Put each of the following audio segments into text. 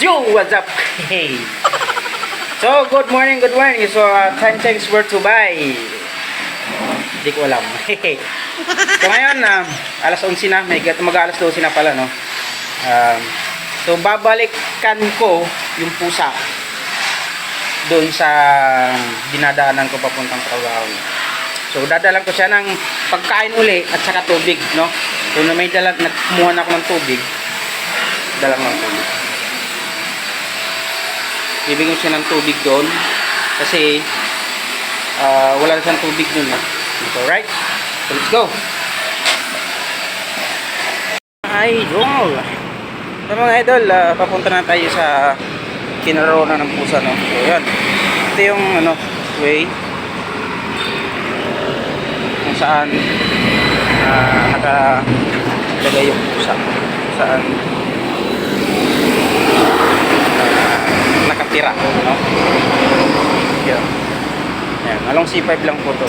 Yo, what's up? Hey. So, good morning, good morning. So, uh, time checks were to buy. Hindi ko alam. so, ngayon, um, alas 11 na. May mag alas 12 na pala, no? Um, so, babalikan ko yung pusa doon sa dinadaanan ko papuntang trabaho. So, dadalan ko siya ng pagkain uli at saka tubig, no? So, na may dala, nagkumuha na ako ng tubig, dalang ng tubig. Bibigyan siya ng tubig doon kasi ah, wala na siyang tubig doon. Eh. So, right? So, let's go! Idol! So, mga idol, ah, papunta na tayo sa kinarona ng pusa, no? So, yan. Ito yung, ano, way kung saan uh, nakalagay yung pusa saan nakatira no? yan yan along C5 lang po to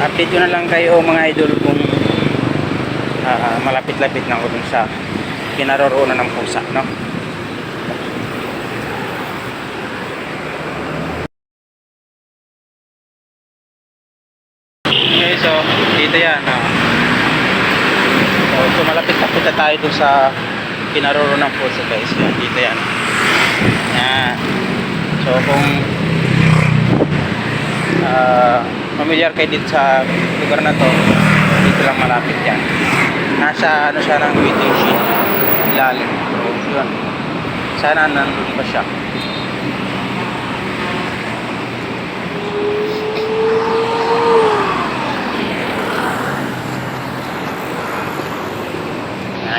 update na lang kayo mga idol kung ah, malapit-lapit na ako dun sa kinaroroonan ng pusa no? Okay, so dito yan. ah. So, so malapit na punta tayo dun sa kinaroro ng puso guys. Yan, dito yan. Yan. So kung ah familiar kayo dito sa lugar na to, dito lang malapit yan. Nasa ano siya ng waiting sheet. Ilalim. So yun. Sana nandun pa siya.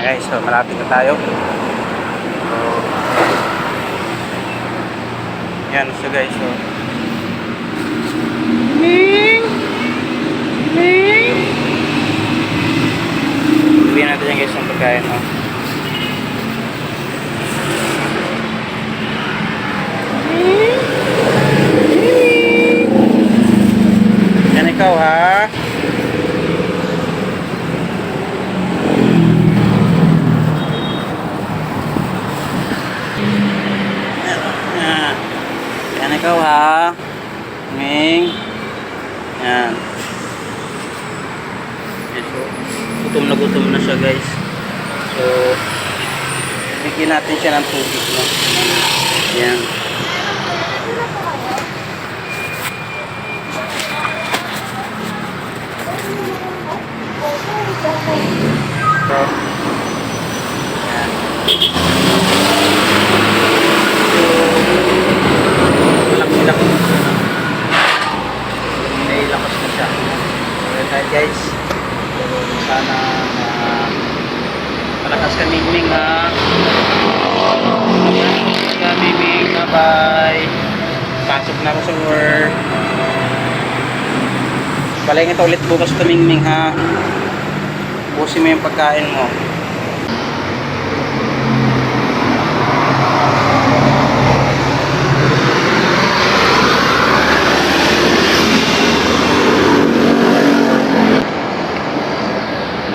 Yan guys, so malapit na tayo. So, yan, so guys, so Ming! Ming! Sabihin natin yan guys ng pagkain, no? Yan ikaw, ha? Yan. Ming. Yan. Yan so, gutom na gutom na siya guys. So, bigyan natin siya ng tubig. No? Yan. So, yan. malaki-laki na siya. May lakas na siya. Okay tayo guys. So, sana uh, malakas ka Mingming ha. Malakas ka Mingming. Bye-bye. Pasok na ako sa work. Balay ito ulit bukas ka Mingming ha. Busin mo yung pagkain mo.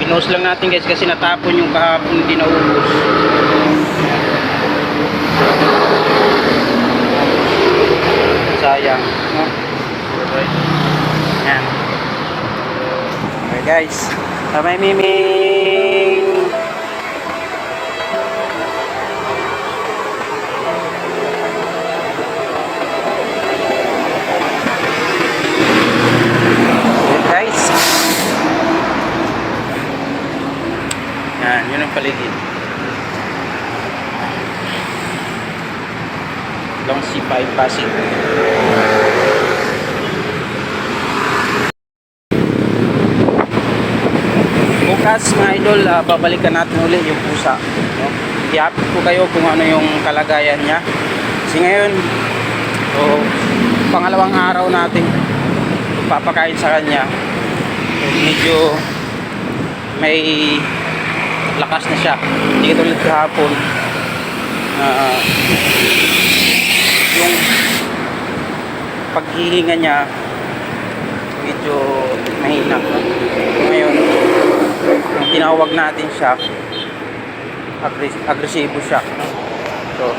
Pinost lang natin guys kasi natapon yung kahapon hindi naubos. Sayang. No? Alright. Yan. Okay guys. Bye Miming! Yan, yun ang paligid. Long C5 Pasig. Bukas mga idol, ah, babalikan natin ulit yung pusa. No? I-update ko kayo kung ano yung kalagayan niya. Kasi ngayon, so, pangalawang araw natin papakain sa kanya. So, medyo may lakas na siya. Hindi katulad kahapon. Ah, yung paghihinga niya medyo tinawag natin siya agres- agresibo siya. So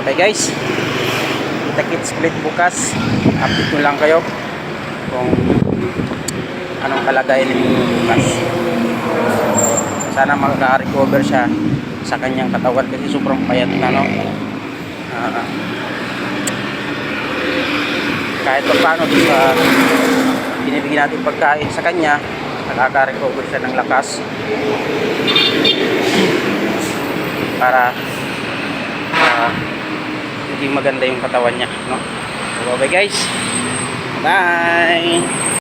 okay guys. Kita kits ulit bukas. Update ko lang kayo kung anong kalagayan nito bukas sana makaka-recover siya sa kanyang katawan kasi sobrang payat na no? Ah, kahit pa paano sa binibigyan natin pagkain sa kanya nakaka-recover siya ng lakas. Para ah, hindi maganda yung katawan niya no? So, bye guys. Bye